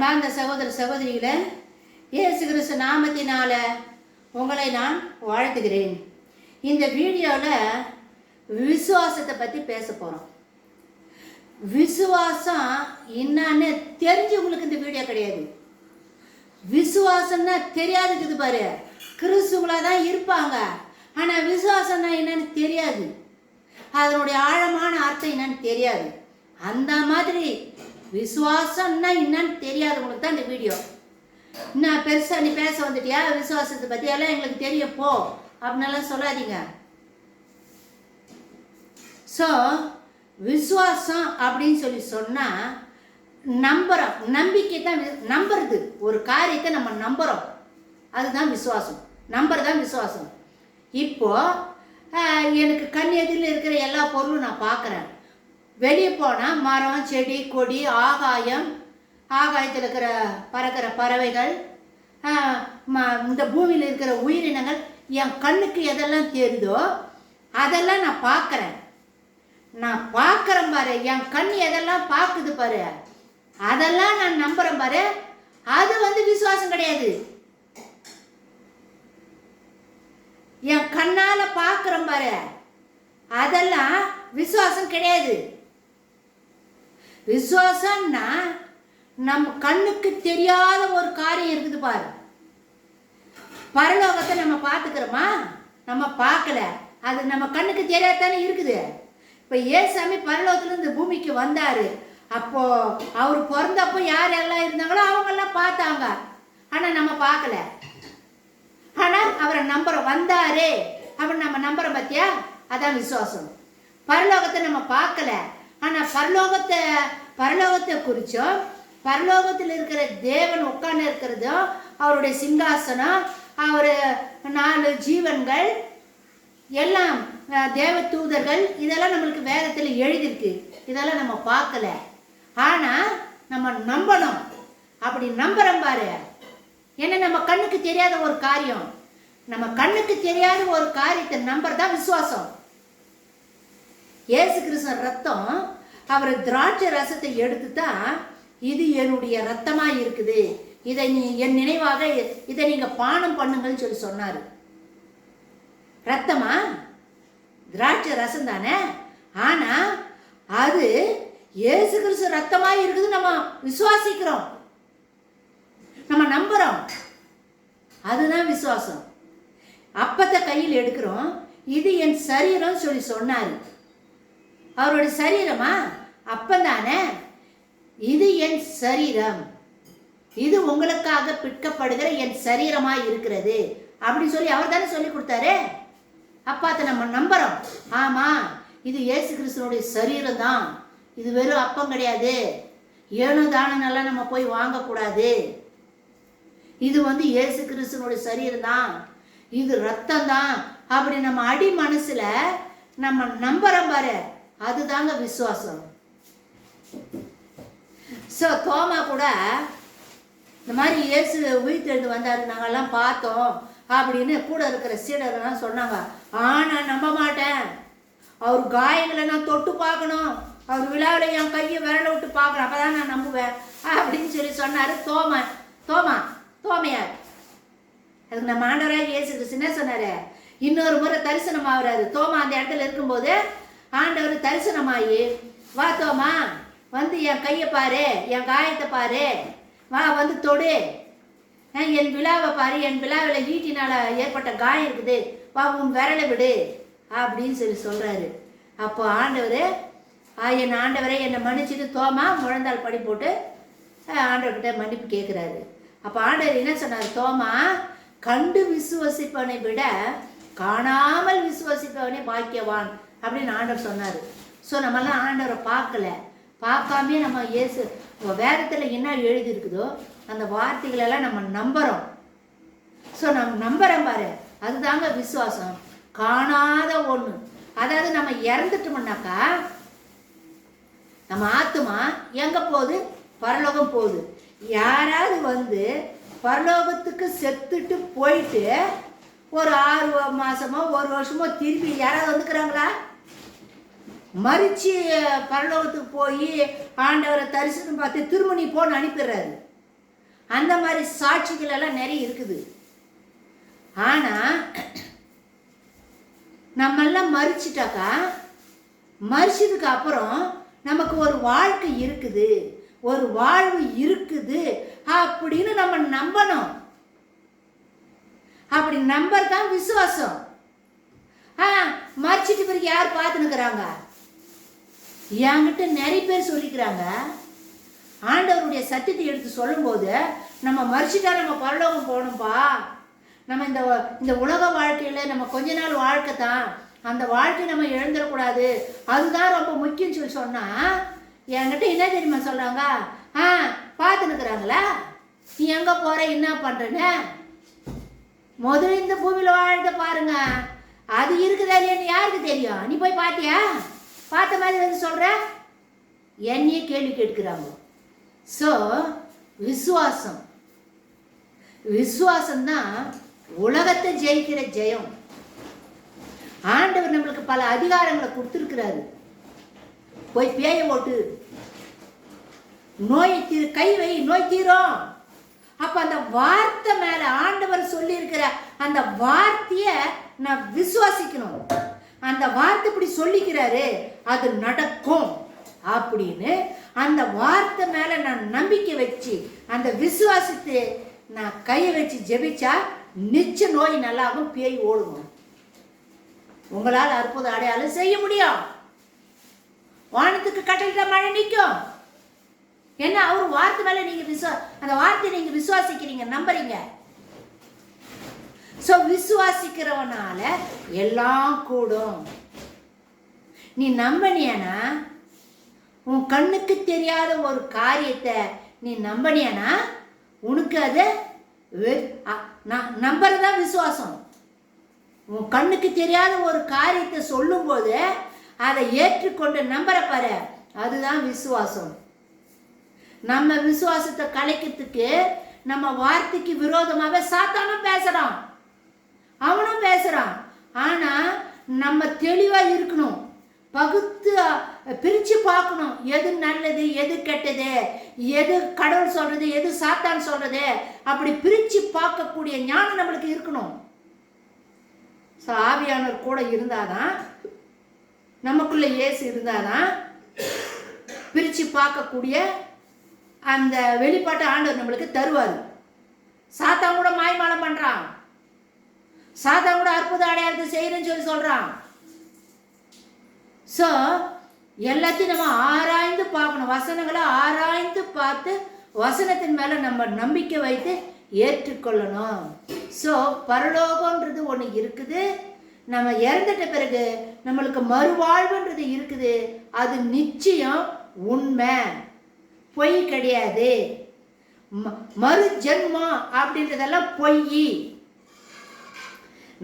அன்பார்ந்த சகோதர சகோதரிகளை இயேசு கிறிஸ்து நாமத்தினால உங்களை நான் வாழ்த்துகிறேன். இந்த வீடியோவில் விசுவாசத்தை பற்றி பேச போகிறோம் விசுவாசம் என்னன்னு தெரிஞ்சவங்களுக்கு இந்த வீடியோ கிடையாது. விசுவாசம்னா தெரியாதுக்குது பாரு. கிறிஸ்துவங்களாக தான் இருப்பாங்க. ஆனால் விசுவாசம்னா என்னன்னு தெரியாது. அதனுடைய ஆழமான அர்த்தம் என்னன்னு தெரியாது. அந்த மாதிரி விசுவாசம்னா என்னன்னு தெரியாதவங்களுக்கு தான் இந்த வீடியோ என்ன பெருசாக நீ பேச வந்துட்டியா? விசுவாசத்தை பற்றியெல்லாம் எங்களுக்கு தெரியும் போ. அப்படின்னெல்லாம் சொல்லாதீங்க. ஸோ விசுவாசம் அப்படின்னு சொல்லி சொன்னால் நம்புறோம். நம்பிக்கை தான் நம்புறது. ஒரு காரியத்தை நம்ம நம்புகிறோம் அதுதான் விசுவாசம். நம்பர் தான் விசுவாசம் இப்போது எனக்கு கண் எதிரில் இருக்கிற எல்லா பொருளும் நான் பார்க்குறேன். வெளியே போனால் மரம் செடி கொடி ஆகாயம் ஆகாயத்தில் இருக்கிற பறக்கிற பறவைகள் ம- இந்த பூமியில் இருக்கிற உயிரினங்கள் என் கண்ணுக்கு எதெல்லாம் தெரியுதோ அதெல்லாம் நான் பார்க்குறேன். நான் பார்க்குறேன் பாரு என் கண் எதெல்லாம் பார்க்குது பாரு அதெல்லாம் நான் நம்புகிறேன் பாரு அது வந்து விசுவாசம் கிடையாது. என் கண்ணால் பார்க்குறேன் பாரு அதெல்லாம் விசுவாசம் கிடையாது. விசுவாசம்னா நம்ம கண்ணுக்கு தெரியாத ஒரு காரியம் இருக்குது பாரு. பரலோகத்தை நம்ம பார்த்துக்கிறோமா? நம்ம பார்க்கல. அது நம்ம கண்ணுக்கு தெரியாதானே இருக்குது. இப்போ ஏசாமி பரலோகத்துலேருந்து பூமிக்கு வந்தார். அப்போ அவர் பிறந்தப்போ யார் எல்லாம் இருந்தாங்களோ அவங்கெல்லாம் பார்த்தாங்க. ஆனால் நம்ம பார்க்கல. ஆனால் அவரை நம்பர் வந்தாரே. அவர் நம்ம நம்புகிறோம் பார்த்தியா அதான் விசுவாசம். பரலோகத்தை நம்ம பார்க்கல. ஆனால் பரலோகத்தை பரலோகத்தை குறித்தும் பரலோகத்தில் இருக்கிற தேவன் உட்கார்ந்து இருக்கிறதும் அவருடைய சிங்காசனம் அவர் நாலு ஜீவன்கள் எல்லாம் தேவ தூதர்கள் இதெல்லாம் நம்மளுக்கு வேதத்தில் எழுதியிருக்கு. இதெல்லாம் நம்ம பார்க்கல. ஆனால் நம்ம நம்பணும். அப்படி நம்புகிறோம் பாரு. ஏன்னா நம்ம கண்ணுக்கு தெரியாத ஒரு காரியம். நம்ம கண்ணுக்கு தெரியாத ஒரு காரியத்தை நம்பர் தான் விசுவாசம். ஏசு கிருஷ்ணன் ரத்தம் அவர் திராட்சை ரசத்தை எடுத்து தான் இது என்னுடைய ரத்தமாக இருக்குது. இதை நீ என் நினைவாக இதை நீங்கள் பானம் பண்ணுங்கன்னு சொல்லி சொன்னார். ரத்தமா? திராட்சை ரசம் தானே? ஆனால் அது ஏசு கிறிஸ்து ரத்தமாக இருக்குது நம்ம விசுவாசிக்கிறோம். நம்ம நம்புகிறோம் அதுதான் விசுவாசம். அப்பத்தை கையில் எடுக்கிறோம். இது என் சரீரம் சொல்லி சொன்னார். அவருடைய சரீரமா? அப்பந்தானே? இது என் சரீரம். இது உங்களுக்காக பிற்கப்படுகிற என் சரீரமா இருக்கிறது. அப்படின்னு சொல்லி அவர் தானே சொல்லி கொடுத்தாரு. அப்பாத்தை நம்ம நம்புறோம். ஆமா இது இயேசு கிறிஸ்துவனுடைய சரீரம் தான் இது வெறும் அப்பம் கிடையாது. ஏனோ தானங்கள்லாம் நம்ம போய் வாங்கக்கூடாது. இது வந்து இயேசு கிறிஸ்துவனுடைய சரீரம் தான் இது ரத்தம் தான் அப்படி நம்ம அடி மனசுல நம்ம நம்புறோம் பாரு. அதுதாங்க விசுவாசம். ஸோ தோமா கூட இந்த மாதிரி இயேசு உயிர்த்தெழுந்து வந்தார். நாங்கள்லாம் பார்த்தோம். அப்படின்னு கூட இருக்கிற சீடர்கள்லாம் சொன்னாங்க. ஆனால் நம்ப மாட்டேன். அவர் காயங்களை நான் தொட்டு பார்க்கணும். அவர் விழாவில் என் கையை விரல விட்டு பார்க்கணும். அப்போ தான் நான் நம்புவேன். அப்படின்னு சொல்லி சொன்னார் தோமா. தோமா தோமையார். அதுக்கு நம்ம ஆண்டவராக இயேசு கிறிஸ்துனே சொன்னார்? இன்னொரு முறை தரிசனம் ஆகுறாரு. தோமா அந்த இடத்துல இருக்கும்போது ஆண்டவர் தரிசனமாகி வா தோமா. வந்து என் கையை பாரு என் காயத்தை பாரு. வா வந்து தொடு. என் விழாவை பாரு. என் விழாவில் ஈட்டினால் ஏற்பட்ட காயம் இருக்குது. வா உன் விரலை விடு. அப்படின்னு சொல்லி சொல்கிறாரு அப்போ ஆண்டவர் என் ஆண்டவரை என்னை மன்னிச்சுட்டு தோமா முழந்தாள் படி போட்டு ஆண்டவர்கிட்ட மன்னிப்பு கேட்குறாரு. அப்போ ஆண்டவர் என்ன சொன்னார்? தோமா கண்டு விசுவசிப்பவனை விட காணாமல் விசுவசிப்பவனே பாக்கியவான் அப்படின்னு ஆண்டவர் சொன்னார். ஸோ நம்மலாம் ஆண்டவரை பார்க்கல. பார்க்காமே நம்ம இயேசு. வேதத்தில் என்ன எழுதியிருக்குதோ அந்த வார்த்தைகளெல்லாம் நம்ம நம்புகிறோம் ஸோ நம்ம நம்புகிறோம் பாரு. அதுதாங்க விசுவாசம். காணாத ஒன்று அதாவது நம்ம இறந்துட்டோம்னாக்கா நம்ம ஆத்துமா எங்கே போகுது? பரலோகம் போகுது. யாராவது வந்து பரலோகத்துக்கு செத்துட்டு போயிட்டு ஒரு ஆறு மாதமோ ஒரு வருஷமோ திருப்பி யாராவது வந்துக்கிறாங்களா? மறிச்சு பரலோகத்துக்கு போய் ஆண்டவரை தரிசனம் பார்த்து திருமணி போன்னு அனுப்பிடுறாரு. அந்த மாதிரி சாட்சிகள் எல்லாம் நிறைய இருக்குது. ஆனால் நம்மெல்லாம் மறிச்சிட்டாக்கா மறிச்சதுக்கு அப்புறம் நமக்கு ஒரு வாழ்க்கை இருக்குது. ஒரு வாழ்வு இருக்குது அப்படின்னு நம்ம நம்பணும். அப்படி நம்பர் தான் விசுவாசம். ஆ மறிச்சிட்டு பிறகு யார் பார்த்துனுக்குறாங்க என்கிட்ட நிறைய பேர் சொல்லிக்கிறாங்க. ஆண்டவருடைய சத்தியத்தை எடுத்து சொல்லும்போது நம்ம மறிச்சிட்டா நம்ம பரலோகம் போகணும்ப்பா நம்ம இந்த இந்த உலக வாழ்க்கையில் நம்ம கொஞ்ச நாள் வாழ்க்கை தான். அந்த வாழ்க்கை நம்ம இழந்துடக்கூடாது. அதுதான் ரொம்ப முக்கியம் சொல்லி சொன்னால் என்கிட்ட என்ன தெரியுமா சொல்கிறாங்க ஆ பார்த்துனுக்குறாங்களா நீ எங்கே போகிற என்ன பண்ணுறேன்னு முதல்ல இந்த பூமியில் வாழ்ந்த பாருங்க. அது இருக்குதா இல்லையான்னு யாருக்கு தெரியும்? நீ போய் பார்த்தியா? பார்த்த மாதிரி வந்து சொல்கிற என்னையே கேள்வி கேட்கிறாங்க. ஸோ விசுவாசம். விசுவாசம் தான் உலகத்தை ஜெயிக்கிற ஜெயம். ஆண்டவர் நம்மளுக்கு பல அதிகாரங்களை கொடுத்துருக்கிறாரு. போய் பேய ஓட்டு நோய் தீர் கை வை நோய் தீரும். அப்போ அந்த வார்த்தை மேலே ஆண்டவர் சொல்லியிருக்கிற அந்த வார்த்தையை நான் விசுவாசிக்கணும். அந்த வார்த்தை இப்படி சொல்லிக்கிறாரு அது நடக்கும். அப்படின்னு அந்த வார்த்தை மேலே நான் நம்பிக்கை வச்சு அந்த விசுவாசத்தை நான் கையை வச்சு ஜெபிச்சா நிச்ச நோய் நல்லாகும் பேய் ஓடுவோம் உங்களால் அற்புத அடையாளம் செய்ய முடியும். வானத்துக்கு கட்டளிட்ட மழை நிற்கும். என்ன அவர் வார்த்தை மேலே நீங்கள் விசுவா அந்த வார்த்தையை நீங்கள் விசுவாசிக்கிறீங்க நம்புறீங்க? ஸோ விசுவாசிக்கிறவனால எல்லாம் கூடும். நீ நம்பனியானா? உன் கண்ணுக்கு தெரியாத ஒரு காரியத்தை நீ நம்பனியானா? உனக்கு அது வெ- அ- விசுவாசம். உன் கண்ணுக்கு தெரியாத ஒரு காரியத்தை சொல்லும்போது அதை ஏற்றுக்கொண்டு நம்புற பாரு அதுதான் விசுவாசம். நம்ம விசுவாசத்தை கலைக்கிறதுக்கு நம்ம வார்த்தைக்கு விரோதமாகவே சாத்தானும் பேசுகிறோம் அவனும் பேசுகிறான் ஆனா நம்ம தெளிவா இருக்கணும். பகுத்து பிரித்து பிரிச்சு பார்க்கணும். எது நல்லது எது கெட்டது எது கடவுள் சொல்றது எது சாத்தான் சொல்றது அப்படி பிரிச்சு பார்க்கக்கூடிய ஞானம் நம்மளுக்கு இருக்கணும். ஸோ ஆவியானவர் கூட இருந்தாதான் நமக்குள்ள இயேசு இருந்தாதான் பிரித்து பார்க்கக்கூடிய அந்த வெளிப்பாட்டை ஆண்டவர் நம்மளுக்கு தருவார். சாத்தான் கூட மாய்மாலம் சாதா கூட அற்புத அடையாளத்தை செய்கிறேன்னு சொல்லி சொல்கிறான் ஸோ எல்லாத்தையும் நம்ம ஆராய்ந்து பார்க்கணும். வசனங்களை ஆராய்ந்து பார்த்து வசனத்தின் மேலே நம்ம நம்பிக்கை வைத்து ஏற்றுக்கொள்ளணும். ஸோ பரலோகன்றது ஒன்று இருக்குது. நம்ம இறந்துட்ட பிறகு நம்மளுக்கு மறுவாழ்வுன்றது இருக்குது. அது நிச்சயம் உண்மை. பொய் கிடையாது. ம- மறு ஜென்மம் அப்படின்றதெல்லாம் பொய்.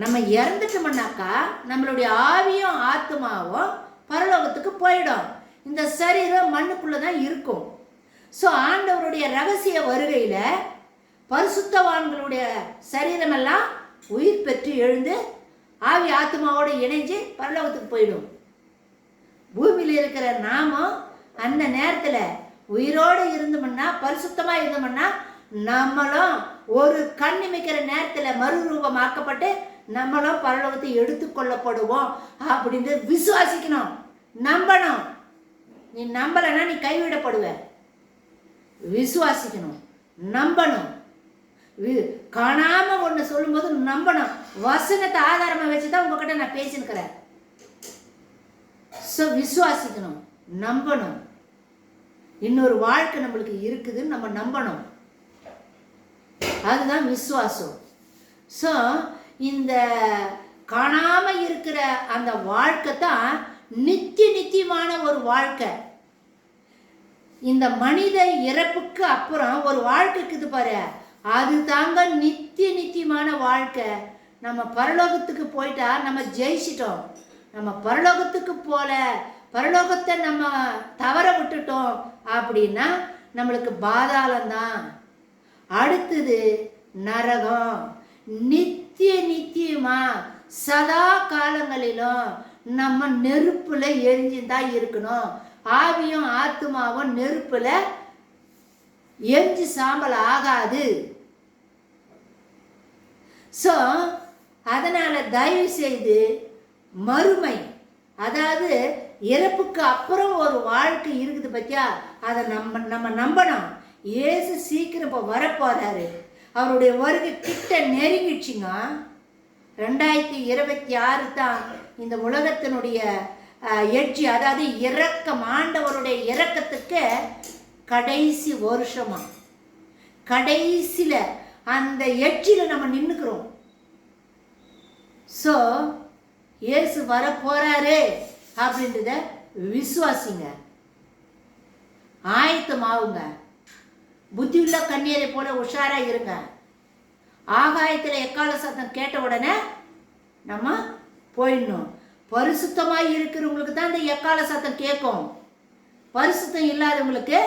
நம்ம இறந்துட்டோம்னாக்கா நம்மளுடைய ஆவியும் ஆத்மாவும் பரலோகத்துக்கு போயிடும். இந்த சரீரம் மண்ணுக்குள்ளே தான் இருக்கும். ஸோ ஆண்டவருடைய ரகசிய வருகையில் பரிசுத்தவான்களுடைய சரீரமெல்லாம் உயிர் பெற்று எழுந்து ஆவி ஆத்மாவோடு இணைஞ்சு பரலோகத்துக்கு போயிடும். பூமியில் இருக்கிற நாமும் அந்த நேரத்தில் உயிரோடு இருந்தோம்னா பரிசுத்தமாக இருந்தோம்னா நம்மளும் ஒரு கண் இமைக்கிற நேரத்தில் மறுரூபமாக்கப்பட்டு நம்மளும் பரலோகத்தை எடுத்துக்கொள்ளப்படுவோம் அப்படின்னு விசுவாசிக்கணும். நம்பணும். நீ நம்பலைன்னா நீ கைவிடப்படுவ. விசுவாசிக்கணும். நம்பணும். வி- காணாம ஒன்று சொல்லும்போது நம்பணும். வசனத்தை ஆதாரமாக வச்சு தான் உங்ககிட்ட நான் பேசினுக்கிறேன். ஸோ விசுவாசிக்கணும். நம்பணும். இன்னொரு வாழ்க்கை நம்மளுக்கு இருக்குதுன்னு நம்ம நம்பணும். அதுதான் விசுவாசம். ஸோ இந்த காணாமல் இருக்கிற அந்த வாழ்க்கை தான் நித்திய நித்தியமான ஒரு வாழ்க்கை. இந்த மனித இறப்புக்கு அப்புறம் ஒரு வாழ்க்கை இருக்குது பாரு. அது தாங்க நித்திய நித்தியமான வாழ்க்கை. நம்ம பரலோகத்துக்கு போயிட்டா நம்ம ஜெயிச்சிட்டோம். நம்ம பரலோகத்துக்கு போல பரலோகத்தை நம்ம தவற விட்டுட்டோம் அப்படின்னா நம்மளுக்கு பாதாளம் தான் அடுத்தது நரகம். நித்திய நித்தியமா? சதா காலங்களிலும் நம்ம நெருப்புல எரிஞ்சுதான் இருக்கணும். ஆவியும் ஆத்மாவும் நெருப்புல எரிஞ்சு சாம்பல் ஆகாது. ஸோ அதனால் தயவு செய்து மறுமை அதாவது இறப்புக்கு அப்புறம் ஒரு வாழ்க்கை இருக்குது பத்தியா? அதை நம்ம நம்ம நம்பணும். ஏசு சீக்கிரம் இப்போ வரப்போகிறாரு அவருடைய வருகை கிட்ட நெருங்கிடுச்சுங்க. ரெண்டாயிரத்தி இருபத்தி ஆறு தான் இந்த உலகத்தினுடைய எட்ஜி அதாவது இறக்கம் ஆண்டவருடைய இறக்கத்துக்கு கடைசி வருஷமா. கடைசியில் அந்த எட்ஜியில் நம்ம நின்றுக்கிறோம் ஸோ இயேசு வர போறாரு அப்படின்றத விசுவாசிங்க. ஆயத்தமாகுங்க. புத்தியுள்ள கண்ணீரை போல உஷாரா இருங்க. ஆகாயத்தில் எக்கால சத்தம் கேட்ட உடனே நம்ம போயிடணும். பரிசுத்தமாக இருக்கிறவங்களுக்கு தான் இந்த எக்கால சத்தம் கேட்கும். பரிசுத்தம் இல்லாதவங்களுக்கு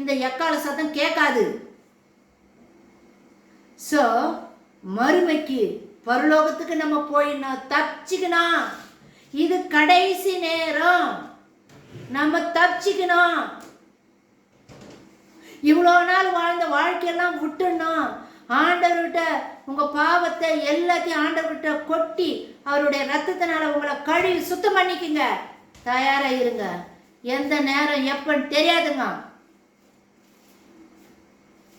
இந்த எக்கால சத்தம் கேட்காது. ஸோ மறுமைக்கு பரலோகத்துக்கு நம்ம போயிடணும். தப்பிச்சுக்கணும். இது கடைசி நேரம். நம்ம தப்பிச்சுக்கணும். இவ்வளோ நாள் வாழ்ந்த வாழ்க்கையெல்லாம் விட்டுடணும் ஆண்டவர்கிட்ட உங்கள் பாவத்தை எல்லாத்தையும் ஆண்டவர்கிட்ட கொட்டி அவருடைய ரத்தத்தினால உங்களை கழுவி சுத்தம் பண்ணிக்கங்க. தயாராக இருங்க. எந்த நேரம் எப்பன்னு தெரியாதுங்க.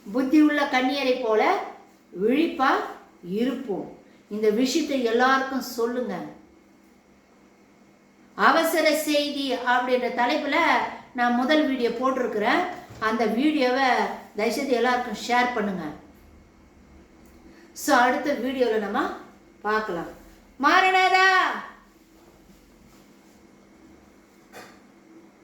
புத்தி உள்ள கண்ணியரை போல விழிப்பா இருப்போம். இந்த விஷயத்தை எல்லாருக்கும் சொல்லுங்க. அவசர செய்தி அப்படின்ற தலைப்பில் நான் முதல் வீடியோ போட்டிருக்கிறேன். அந்த வீடியோவை தயவுசெய்து எல்லாருக்கும் ஷேர் பண்ணுங்க. ஸோ அடுத்த வீடியோவில் நம்ம பார்க்கலாம். மாறினதா?